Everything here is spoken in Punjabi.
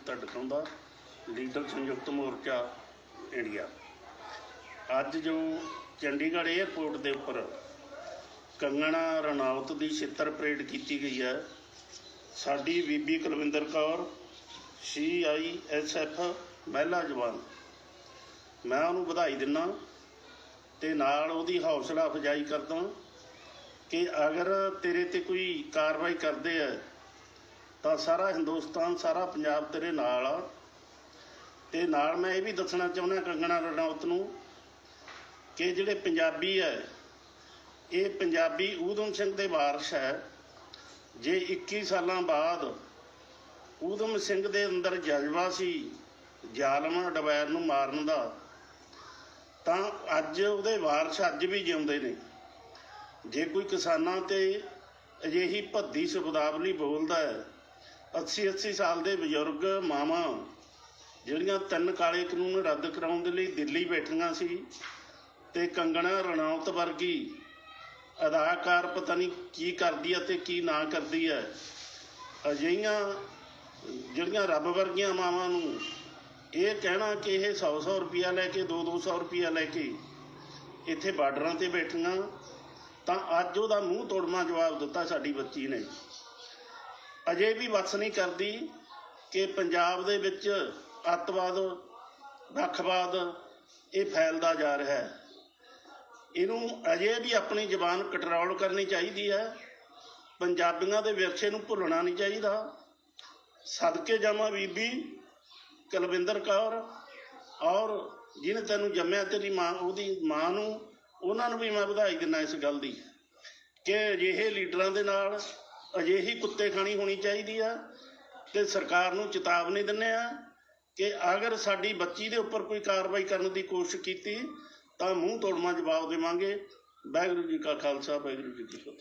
ਏਕਤਾ ਟਿਕਾਉਂਦਾ ਲੀਡਰ ਸੰਯੁਕਤ ਮੋਰਚਾ ਇੰਡੀਆ। ਅੱਜ ਜੋ ਚੰਡੀਗੜ੍ਹ 에ਅਰਪੋਰਟ ਦੇ ਉੱਪਰ ਕੰਗਣਾ ਰਣੌਤ ਦੀ ਛਿੱਤਰ ਪਰੇਡ ਕੀਤੀ ਗਈ ਹੈ, ਸਾਡੀ ਬੀਬੀ Kulwinder Kaur C I S F ਮਹਿਲਾ ਜਵਾਨ। ਮੈਂ ਉਹਨੂੰ ਵਧਾਈ ਦਿੰਦਾ ਤੇ ਨਾਲ ਉਹਦੀ ਹੌਸਲਾ ਅਫਜਾਈ ਕਰਦਾ ਕਿ ਅਗਰ ਤੇਰੇ ਤੇ ਕੋਈ ਕਾਰਵਾਈ ਕਰਦੇ ਆ ਤਾਂ ਸਾਰਾ ਹਿੰਦੁਸਤਾਨ, ਸਾਰਾ ਪੰਜਾਬ ਤੇਰੇ ਨਾਲ ਆ। ਤੇ ਨਾਲ ਮੈਂ ਇਹ ਵੀ ਦੱਸਣਾ ਚਾਹੁੰਦਾ ਕੰਗਣਾ ਰਣੌਤ ਨੂੰ ਕਿ ਜਿਹੜੇ ਪੰਜਾਬੀ ਹੈ ਇਹ ਪੰਜਾਬੀ ਊਧਮ ਸਿੰਘ ਦੇ ਵਾਰਸ ਹੈ। ਜੇ 21 ਸਾਲਾਂ ਬਾਅਦ ਊਧਮ ਸਿੰਘ ਦੇ ਅੰਦਰ ਜਜ਼ਬਾ ਸੀ ਜ਼ਾਲਮ ਡਬੈਰ ਨੂੰ ਮਾਰਨ ਦਾ, ਤਾਂ ਅੱਜ ਉਹਦੇ ਵਾਰਸ ਅੱਜ ਵੀ ਜਿਉਂਦੇ ਨੇ। ਜੇ ਕੋਈ ਕਿਸਾਨਾਂ ਤੇ ਅਜਿਹੀ ਭੱਦੀ ਸ਼ਬਦਾਵਲੀ ਬੋਲਦਾ ਹੈ 80 80 ਸਾਲ ਦੇ ਬਜ਼ੁਰਗ ਮਾਵਾਂ, ਜਿਹੜੀਆਂ ਤਿੰਨ ਕਾਲੇ ਕਾਨੂੰਨ ਰੱਦ ਕਰਾਉਣ ਦੇ ਲਈ ਦਿੱਲੀ ਬੈਠੀਆਂ ਸੀ ਤੇ ਕੰਗਣਾ ਰਣੌਤ ਵਰਗੀ ਅਦਾਕਾਰ ਪਤਾ ਨਹੀਂ ਕੀ ਕਰਦੀ ਹੈ ਤੇ ਕੀ ਨਾ ਕਰਦੀ ਹੈ ਅਜਿਹੀਆਂ ਜਿਹੜੀਆਂ ਰੱਬ ਵਰਗੀਆਂ ਮਾਵਾਂ ਨੂੰ ਇਹ ਕਹਿਣਾ ਕਿ ਇਹ 100 100 ਰੁਪਿਆ ਲੈ ਕੇ 2 200 ਰੁਪਿਆ ਲੈ ਕੇ ਇੱਥੇ ਬਾਰਡਰਾਂ ਤੇ ਬੈਠੀਆਂ ਤਾਂ ਅੱਜ ਉਹਦਾ ਮੂੰਹ ਤੋੜਨਾ ਜਵਾਬ ਦਿੱਤਾ ਸਾਡੀ ਬੱਚੀ ਨੇ। ਅਜੇ ਵੀ ਵਸ ਨਹੀਂ ਕਰਦੀ ਕਿ ਪੰਜਾਬ ਦੇ ਵਿੱਚ ਅੱਤਵਾਦ ਵੱਖਵਾਦ ਇਹ ਫੈਲਦਾ ਜਾ ਰਿਹਾ ਹੈ। ਇਹਨੂੰ ਅਜੇ ਵੀ ਆਪਣੀ ਜ਼ਬਾਨ ਕੰਟਰੋਲ ਕਰਨੀ ਚਾਹੀਦੀ ਹੈ। ਪੰਜਾਬੀਆਂ ਦੇ ਵਿਰਸੇ ਨੂੰ ਭੁੱਲਣਾ ਨਹੀਂ ਚਾਹੀਦਾ। ਸਦਕੇ ਜਾਵਾਂ ਬੀਬੀ ਕੁਲਵਿੰਦਰ ਕੌਰ ਔਰ ਜਿਹਨੇ ਤੈਨੂੰ ਜੰਮਿਆ ਤੇਰੀ ਮਾਂ, ਉਹਦੀ ਮਾਂ ਨੂੰ, ਉਹਨਾਂ ਨੂੰ ਵੀ ਮੈਂ ਵਧਾਈ ਦਿੰਦਾ ਇਸ ਗੱਲ ਦੀ ਕਿ ਅਜਿਹੇ ਲੀਡਰਾਂ ਦੇ ਨਾਲ ਅਜਿਹੀ ਕੁੱਤੇ ਖਾਣੀ ਹੋਣੀ ਚਾਹੀਦੀ ਆ ਤੇ ਸਰਕਾਰ ਨੂੰ ਚੇਤਾਵਨੀ ਦਿੰਦੇ ਆ ਕਿ ਅਗਰ ਸਾਡੀ ਬੱਚੀ ਦੇ ਉੱਪਰ ਕੋਈ ਕਾਰਵਾਈ ਕਰਨ ਦੀ ਕੋਸ਼ਿਸ਼ ਕੀਤੀ ਤਾਂ ਮੂੰਹ ਤੋੜਮਾ ਜਵਾਬ ਦੇਵਾਂਗੇ। ਵਾਹਿਗੁਰੂ ਜੀ ਕਾ ਖਾਲਸਾ, ਵਾਹਿਗੁਰੂ ਜੀ ਕੀ ਫਤਿਹ।